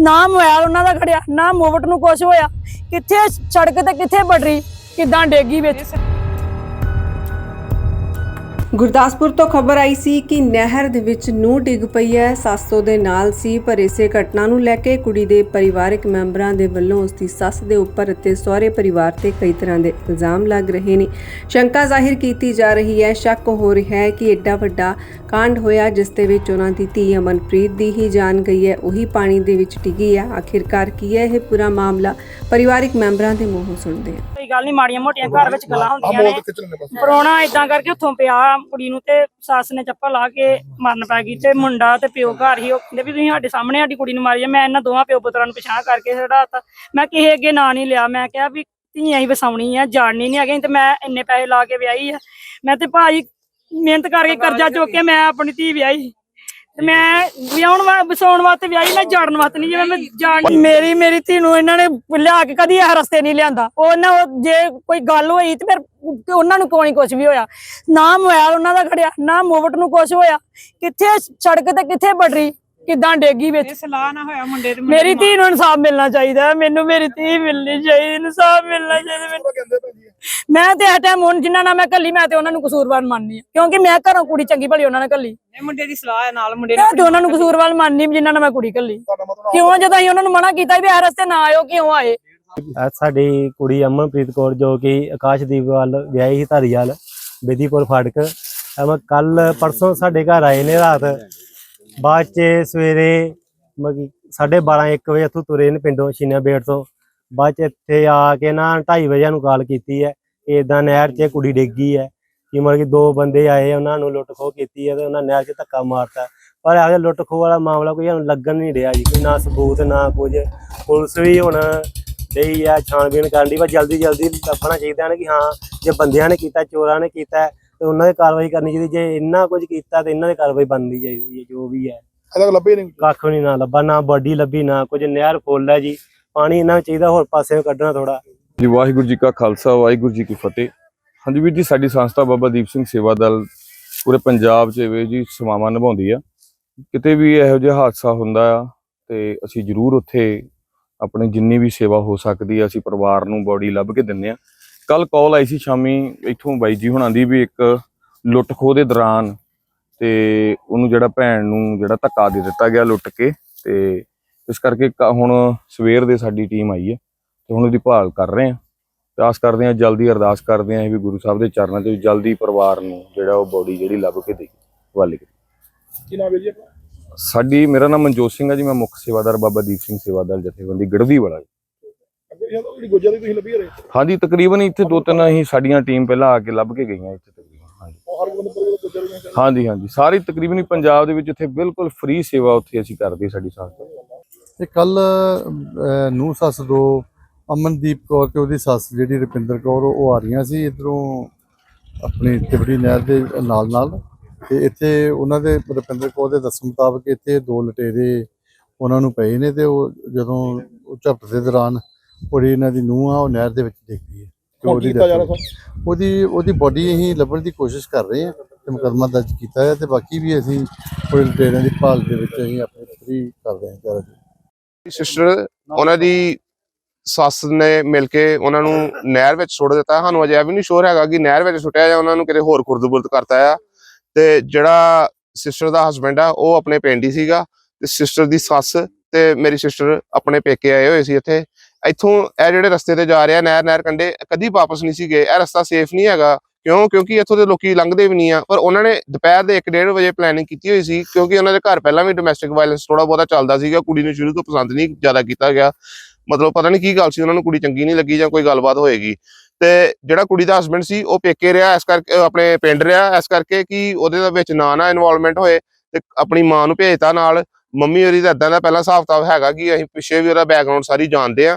ਨਾ ਮੋਬਾਈਲ ਉਹਨਾਂ ਦਾ ਖੜਿਆ, ਨਾ ਮੋਵਟ ਨੂੰ ਕੁਝ ਹੋਇਆ। ਕਿੱਥੇ ਸੜਕ ਤੇ ਕਿੱਥੇ ਬਟਰੀ, ਕਿਦਾਂ ਡੇਗੀ ਵਿੱਚ? ਗੁਰਦਾਸਪੁਰ ਤੋਂ ਖਬਰ ਆਈ ਸੀ ਕਿ ਨਹਿਰ ਦੇ ਵਿੱਚ ਨੂੰ ਡਿੱਗ ਪਈ ਹੈ। ਸੱਸੋ ਦੇ ਨਾਲ ਸੀ, ਪਰ ਇਸੇ ਘਟਨਾ ਨੂੰ ਲੈ ਕੇ ਕੁੜੀ ਦੇ ਪਰਿਵਾਰਕ ਮੈਂਬਰਾਂ ਦੇ ਵੱਲੋਂ ਉਸ ਦੀ ਸੱਸ ਦੇ ਉੱਪਰ ਅਤੇ ਸਹੁਰੇ ਪਰਿਵਾਰ ਤੇ ਕਈ ਤਰ੍ਹਾਂ ਦੇ ਇਲਜ਼ਾਮ ਲੱਗ ਰਹੇ ਨੇ। ਸ਼ੰਕਾ ਜ਼ਾਹਿਰ ਕੀਤੀ ਜਾ ਰਹੀ ਹੈ। ਸ਼ੱਕ ਹੋ ਰਿਹਾ ਹੈ ਕਿ ਐਡਾ ਵੱਡਾ ਕਾਂਡ ਹੋਇਆ, ਜਿਸ ਦੇ ਵਿੱਚ ਉਹਨਾਂ ਦੀ ਧੀ ਅਮਨਪ੍ਰੀਤ ਦੀ ਹੀ ਜਾਨ ਗਈ ਹੈ। ਉਹੀ ਪਾਣੀ ਦੇ ਵਿੱਚ ਡਿੱਗੀ ਹੈ। ਆਖਿਰਕਾਰ ਕੀ ਹੈ ਇਹ ਪੂਰਾ ਮਾਮਲਾ? ਪਰਿਵਾਰਕ ਮੈਂਬਰਾਂ ਦੇ ਮੂੰਹੋਂ ਸੁਣਦੇ ਹਾਂ। ਗੱਲ ਨਹੀਂ ਮਾੜੀਆਂ ਮੋਟੀਆਂ ਘਰ ਵਿੱਚ ਗੱਲਾਂ ਹੁੰਦੀਆਂ ਨੇ। ਪਰੋਣਾ ਇਦਾਂ ਕਰਕੇ ਉੱਥੋਂ ਪਿਆ ਕੁੜੀ ਨੂੰ ਤੇ ਸੱਸ ਨੇ ਚੱਪਲ ਲਾ ਕੇ ਮਰਨ ਪੈ ਗਈ ਤੇ ਮੁੰਡਾ ਤੇ ਪਿਓ ਘਰ ਹੀ ਉਹ ਕਹਿੰਦੇ ਵੀ ਤੁਸੀਂ ਸਾਡੇ ਸਾਹਮਣੇ ਸਾਡੀ ਕੁੜੀ ਨੂੰ ਮਾਰੀ ਆ ਮੈਂ ਇਹਨਾਂ ਦੋਵਾਂ ਪਿਓ ਪੁੱਤਰਾਂ ਨੂੰ ਪਛਾਣ ਕਰਕੇ ਛਡਾਤਾ ਮੈਂ ਕਿਸੇ ਅੱਗੇ ਨਾਂ ਨਹੀਂ ਲਿਆ ਮੈਂ ਕਿਹਾ ਵੀ ਧੀਆਂ ਹੀ ਵਸਾਉਣੀ ਆ ਜਾਣਨੀ ਨਹੀਂ ਹੈਗੀ ਤੇ ਮੈਂ ਇੰਨੇ ਪੈਸੇ ਲਾ ਕੇ ਵਿਆਹੀ ਆ। ਮੈਂ ਤੇ ਭਾਈ ਮਿਹਨਤ ਕਰਕੇ ਕਰਜ਼ਾ ਚੁੱਕ ਕੇ ਮੈਂ ਆਪਣੀ ਧੀ ਵਿਆਹੀ। ਤੇ ਮੈਂ ਵਿਆਹਣ ਵਾ ਵਸਾਉਣ ਵਾਸਤੇ ਵਿਆਹੀ ਮੈਂ ਜਾਣ ਵਾਸਤੇ ਨਹੀਂ ਜਿਵੇਂ ਮੈਂ ਜਾਣ ਮੇਰੀ ਮੇਰੀ ਧੀ ਨੂੰ ਇਹਨਾਂ ਨੇ ਲਿਆ ਕੇ ਕਦੀ ਇਹ ਰਸਤੇ ਨਹੀਂ ਲਿਆਂਦਾ। ਉਹ ਨਾ ਉਹ ਜੇ ਕੋਈ ਗੱਲ ਹੋਈ ਤੇ ਫਿਰ ਤੇ ਉਹਨਾਂ ਨੂੰ ਕੋਈ ਕੁਝ ਵੀ ਹੋਇਆ। ਨਾ ਮੋਬਾਈਲ ਉਹਨਾਂ ਦਾ ਖੜਿਆ ਨਾ ਮੋਵਟ ਨੂੰ ਕੁਝ ਹੋਇਆ। ਕਿੱਥੇ ਸੜਕ ਤੇ ਕਿੱਥੇ ਬਟਰੀ ਕਿਦਾਂ ਡੇਗੀ ਵਿੱਚ? ਸਲਾਹ ਨਾ ਹੋਇਆ ਮੁੰਡੇ ਦੇ ਮੁੰਡੇ ਮੇਰੀ ਧੀ ਨੂੰ ਇਨਸਾਫ ਮਿਲਣਾ ਚਾਹੀਦਾ। ਮੈਨੂੰ ਮੇਰੀ ਧੀ ਮਿਲਣੀ ਚਾਹੀਦੀ ਇਨਸਾਫ ਮਿਲਣਾ ਚਾਹੀਦਾ ਮੈਨੂੰ। ਮੈਂ ਤੇ ਇਹ ਟਾਈਮ ਹੁਣ ਜਿਨ੍ਹਾਂ ਨਾਲ ਮੈਂ ਕੱਲੀ ਮੈਂ ਤੇ ਉਹਨਾਂ ਨੂੰ ਕਸੂਰਵਾਰ ਮੰਨਨੀ ਆ ਕਿਉਂਕਿ ਮੈਂ ਘਰੋਂ ਕੁੜੀ ਚੰਗੀ ਭਲੀ ਉਹਨਾਂ ਨਾਲ ਕੱਲੀ ਇਹ ਮੁੰਡੇ ਦੀ ਸਲਾਹ ਹੈ ਨਾਲ ਮੁੰਡੇ ਮੈਂ ਤੇ ਉਹਨਾਂ ਨੂੰ ਕਸੂਰਵਾਰ ਮੰਨਨੀ ਜਿਨ੍ਹਾਂ ਨਾਲ ਮੈਂ ਕੁੜੀ ਕੱਲੀ ਕਿਉਂ ਜਦੋਂ ਅਸੀਂ ਉਹਨਾਂ ਨੂੰ ਮਨਾ ਕੀਤਾ ਵੀ ਇਹ ਰਸਤੇ ਨਾ ਆਇਓ ਕਿਉਂ ਆਏ? ਅਹ ਸਾਡੀ ਕੁੜੀ ਅਮਨਪ੍ਰੀਤ ਕੌਰ ਜੋ ਕਿ ਆਕਾਸ਼ਦੀਪ ਵੱਲ ਵਿਆਹੀ ਸੀ ਧਾਰੀਵਾਲ ਬੇਦੀਪੁਰ ਫਾਟਕ। ਅਮ ਕੱਲ ਪਰਸੋਂ ਸਾਡੇ ਘਰ ਆਏ ਨੇ ਰਾਤ। ਬਾਅਦ ਚ ਸਵੇਰੇ ਮਗੀ 12:30 1 ਵਜੇ ਇੱਥੋਂ ਤੁਰੇ ਨੇ ਪਿੰਡੋਂ ਸ਼ੀਨਾ ਬੇੜ ਤੋਂ। ਬਾਅਦ ਚ ਇੱਥੇ ਆ ਕੇ ਨਾ 2:30 ਵਜੇ ਨੂੰ ਕਾਲ ਕੀਤੀ ਹੈ। ਕਿ ਏਦਾਂ ਨਹਿਰ 'ਚ ਕੁੜੀ ਡਿੱਗੀ ਹੈ ਕਿ ਮਤਲਬ ਕਿ ਦੋ ਬੰਦੇ ਆਏ ਉਹਨਾਂ ਨੂੰ ਲੁੱਟ ਖੋਹ ਕੀਤੀ ਹੈ ਤੇ ਉਹਨਾਂ ਨਹਿਰ 'ਚ ਧੱਕਾ ਮਾਰਤਾ। ਪਰ ਆਗੇ ਲੁੱਟ ਖੋਹ ਵਾਲਾ ਮਾਮਲਾ ਕੋਈ ਸਾਨੂੰ ਲੱਗਣ ਨਹੀਂ ਰਿਹਾ ਜੀ ਕੋਈ ਨਾ ਸਬੂਤ ਨਾ ਕੁਝ। ਪੁਲਿਸ ਵੀ ਹੁਣ ਡਈ ਆ ਛਾਣਬੀਣ ਕਰਨ ਦੀ ਪਰ ਜਲਦੀ ਜਲਦੀ ਲੱਭਣਾ ਚਾਹੀਦਾ ਨੇ ਕਿ ਹਾਂ ਜੇ ਬੰਦਿਆਂ ਨੇ ਕੀਤਾ ਚੋਰਾਂ ਨੇ ਕੀਤਾ ਤੇ ਉਹਨਾਂ ਦੀ ਕਾਰਵਾਈ ਕਰਨੀ ਚਾਹੀਦੀ। ਜੇ ਇੰਨਾ ਕੁਝ ਕੀਤਾ ਤੇ ਇਹਨਾਂ ਦੀ ਕਾਰਵਾਈ ਬਣਨੀ ਚਾਹੀਦੀ ਹੈ ਜੋ ਵੀ ਹੈ। ਅਜੇ ਲੱਭੇ ਨਹੀਂ ਕੱਖ ਨਹੀਂ ਨਾ ਲੱਭਾ ਨਾ ਬਾਡੀ ਲੱਭੀ ਨਾ ਕੁਝ। ਨਹਿਰ ਫੁੱਲ ਹੈ ਜੀ ਪਾਣੀ ਇਹਨਾਂ ਨੂੰ ਚਾਹੀਦਾ ਹੋਰ ਪਾਸੇ ਕੱਢਣਾ ਥੋੜਾ ਜੀ, ਵਾਹਿਗੁਰੂ ਜੀ ਕਾ ਖਾਲਸਾ, ਵਾਹਿਗੁਰੂ ਜੀ ਕੀ ਫਤਿਹ। ਹਾਂਜੀ ਵੀਰ ਜੀ, ਸਾਡੀ ਸੰਸਥਾ ਬਾਬਾ ਦੀਪ ਸਿੰਘ ਸੇਵਾ ਦਲ ਪੂਰੇ ਪੰਜਾਬ 'ਚ ਇਹ ਜੀ ਸੇਵਾਵਾਂ ਨਿਭਾਉਂਦੀ ਆ। ਕਿਤੇ ਵੀ ਇਹੋ ਜਿਹਾ ਹਾਦਸਾ ਹੁੰਦਾ ਆ ਤੇ ਅਸੀਂ ਜ਼ਰੂਰ ਉੱਥੇ ਆਪਣੀ ਜਿੰਨੀ ਵੀ ਸੇਵਾ ਹੋ ਸਕਦੀ ਆ, ਅਸੀਂ ਪਰਿਵਾਰ ਨੂੰ ਬੋਡੀ ਲੱਭ ਕੇ ਦਿੰਨੇ ਆ। ਕੱਲ ਕਾਲ ਆਈ ਸੀ ਸ਼ਾਮੀ, ਇੱਥੋਂ ਬਾਈ ਜੀ ਹੁਣਾਂ ਦੀ ਵੀ ਇੱਕ ਲੁੱਟ ਖੋਹ ਦੇ ਦੌਰਾਨ ਤੇ ਉਹਨੂੰ ਜਿਹੜਾ ਭੈਣ ਨੂੰ ਜਿਹੜਾ ਧੱਕਾ ਦੇ ਦਿੱਤਾ ਗਿਆ ਲੁੱਟ ਕੇ ਤੇ ਇਸ ਕਰਕੇ ਕ- ਹੁਣ ਸਵੇਰ ਦੇ ਸਾਡੀ ਟੀਮ ਆਈ ਹੈ ਤੇ ਹੁਣ ਉਹਦੀ ਭਾਲ ਕਰ ਰਹੇ ਆ ਤੇ ਆਸ ਕਰਦੇ ਆ ਜਲਦੀ ਅਰਦਾਸ ਕਰਦੇ ਆ ਵੀ ਗੁਰੂ ਸਾਹਿਬ ਦੇ ਚਰਨਾਂ 'ਚ ਜਲਦੀ ਪਰਿਵਾਰ ਨੂੰ ਜਿਹੜਾ ਉਹ ਬੋਡੀ ਜਿਹੜੀ ਲੱਭ ਕੇ ਦੇ ਕਰੀ ਕੀ। ਨਾਮ ਹੈ ਜੀ ਆਪਣਾ? ਸਾਡੀ ਮੇਰਾ ਨਾਮ ਮਨਜੋਤ ਸਿੰਘ ਆ ਜੀ ਮੈਂ ਮੁੱਖ ਸੇਵਾਦਾਰ ਬਾਬਾ ਦੀਪ ਸਿੰਘ ਸੇਵਾਦਾਰ ਜਥੇਬੰਦੀ ਗੜਦੀ ਵਾਲਾ ਜੀ ਹਾਂਜੀ ਤਕਰੀਬਨ ਇੱਥੇ ਦੋ ਤਿੰਨ ਹੀ ਸਾਡੀਆਂ ਟੀਮ ਪਹਿਲਾਂ ਆ ਕੇ ਲੱਭ ਕੇ ਗਈਆਂ ਇੱਥੇ ਤਕਰੀਬਨ ਹਾਂਜੀ। ਹਾਂਜੀ ਹਾਂਜੀ। ਸਾਰੀ ਤਕਰੀਬਨ ਹੀ ਪੰਜਾਬ ਦੇ ਵਿੱਚ ਇੱਥੇ ਬਿਲਕੁਲ ਫ੍ਰੀ ਸੇਵਾ ਉੱਥੇ ਅਸੀਂ ਕਰਦੇ ਸਾਡੀ ਸੰਸਥਾ ਤੇ ਕੱਲ ਨੂੰ ਸੱਸ ਦੋ ਅਮਨਦੀਪ ਕੌਰ ਤੇ ਉਹਦੀ ਸੱਸ ਜਿਹੜੀ ਰੁਪਿੰਦਰ ਕੌਰ ਉਹ ਆ ਰਹੀਆਂ ਸੀ ਇਧਰੋਂ ਆਪਣੀ ਤਿਬੜੀ ਨਹਿਰ ਦੇ ਨਾਲ ਨਾਲ। ਤੇ ਇੱਥੇ ਉਹਨਾਂ ਦੇ ਰੁਪਿੰਦਰ ਕੌਰ ਦੇ ਦੱਸਣ ਮੁਤਾਬਕ ਇੱਥੇ ਦੋ ਲਟੇਰੇ ਉਹਨਾਂ ਨੂੰ ਪਏ ਨੇ ਤੇ ਉਹ ਜਦੋਂ ਉਹ ਝਪਟ ਦੇ ਦੌਰਾਨ ਕੁੜੀ ਇਹਨਾਂ ਦੀ ਨੂੰਹ ਆ ਉਹ ਨਹਿਰ ਦੇ ਵਿੱਚ ਡਿੱਗ ਹੈ। ਤੇ ਉਹਦੀ ਜਾ death ਉਹਦੀ ਉਹਦੀ ਬੋਡੀ ਅਸੀਂ ਲੱਭਣ ਦੀ ਕੋਸ਼ਿਸ਼ ਕਰ ਰਹੇ ਹਾਂ ਤੇ ਮੁਕੱਦਮਾ ਦਰਜ ਕੀਤਾ ਹੈ ਤੇ ਬਾਕੀ ਵੀ ਅਸੀਂ ਕੋਈ ਲਟੇਰਿਆਂ ਦੀ ਭਾਲ ਦੇ ਵਿੱਚ ਅਸੀਂ ਆਪਣੇ ਫਰੀ ਕਰ ਰਹੇ ਹਾਂ ਚਾਰਾ ਸਿਸਟਰ ਉਹਨਾਂ ਦੀ ਸੱਸ ਨੇ ਮਿਲ ਕੇ ਉਹਨਾਂ ਨੂੰ ਨਹਿਰ ਵਿੱਚ ਸੁੱਟ ਦਿੱਤਾ। ਸਾਨੂੰ ਅਜੇ ਵੀ ਨਹੀਂ ਸ਼ੋਰ ਹੈਗਾ ਕਿ ਨਹਿਰ ਵਿੱਚ ਸੁੱਟਿਆ ਜਾਂ ਉਹਨਾਂ ਨੂੰ ਕਿਤੇ ਹੋਰ ਖੁਰਦ-ਬੁਰਦ ਕਰਤਾ ਆ। ਤੇ ਜਿਹੜਾ ਸਿਸਟਰ ਦਾ ਹਸਬੰਡ ਆ, ਉਹ ਆਪਣੇ ਪਿੰਡ ਹੀ ਸੀਗਾ ਤੇ ਸਿਸਟਰ ਦੀ ਸੱਸ ਤੇ ਮੇਰੀ ਸਿਸਟਰ ਆਪਣੇ ਪੇਕੇ ਆਏ ਹੋਏ ਸੀ ਇੱਥੇ। ਇੱਥੋਂ ਇਹ ਜਿਹੜੇ ਰਸਤੇ ਤੇ ਜਾ ਰਿਹਾ ਨਹਿਰ ਨਹਿਰ ਕੰਡੇ ਕਦੀ ਵਾਪਸ ਨਹੀਂ ਸੀ ਗਏ ਇਹ ਰਸਤਾ ਸੇਫ ਨਹੀਂ ਹੈਗਾ। ਕਿਉਂ? ਕਿਉਂਕਿ ਇੱਥੋਂ ਦੇ ਲੋਕੀ ਲੰਘਦੇ ਵੀ ਨਹੀਂ ਆ। ਪਰ ਉਹਨਾਂ ਨੇ ਦੁਪਹਿਰ ਦੇ 1:30 ਵਜੇ ਪਲੈਨਿੰਗ ਕੀਤੀ ਹੋਈ ਸੀ, ਕਿਉਂਕਿ ਉਹਨਾਂ ਦੇ ਘਰ ਪਹਿਲਾਂ ਵੀ ਡੋਮੈਸਟਿਕ ਵਾਇਲੈਂਸ ਥੋੜਾ ਬਹੁਤਾ ਚੱਲਦਾ ਸੀਗਾ। ਕੁੜੀ ਨੂੰ ਸ਼ੁਰੂ ਤੋਂ ਪਸੰਦ ਨਹੀਂ ਜ਼ਿਆਦਾ ਕੀਤਾ ਗਿਆ। ਮਤਲਬ ਪਤਾ ਨਹੀਂ ਕੀ ਗੱਲ ਸੀ, ਉਹਨਾਂ ਨੂੰ ਕੁੜੀ ਚੰਗੀ ਨਹੀਂ ਲੱਗੀ ਜਾਂ ਕੋਈ ਗੱਲਬਾਤ ਹੋਏਗੀ। ਤੇ ਜਿਹੜਾ ਕੁੜੀ ਦਾ ਹਸਬੰਡ ਸੀ, ਉਹ ਪੇਕੇ ਰਿਹਾ ਇਸ ਕਰਕੇ ਆਪਣੇ ਪਿੰਡ ਰਿਹਾ ਇਸ ਕਰਕੇ ਕਿ ਉਹਦੇ ਦੇ ਵਿੱਚ ਨਾ ਨਾ ਇਨਵੋਲਵਮੈਂਟ ਹੋਏ ਤੇ ਆਪਣੀ ਮਾਂ ਨੂੰ ਭੇਜਤਾ ਨਾਲ। ਮੰਮੀ ਹੋਰੀ ਦਾ ਇਦਾਂ ਦਾ ਪਹਿਲਾਂ ਹਿਸਾਬ ਕਿਤਾਬ ਹੈਗਾ ਕਿ ਅਸੀਂ ਪਿੱਛੇ ਵੀ ਉਹਦਾ ਬੈਕਗ੍ਰਾਉਂਡ ਸਾਰੀ ਜਾਣਦੇ ਆ।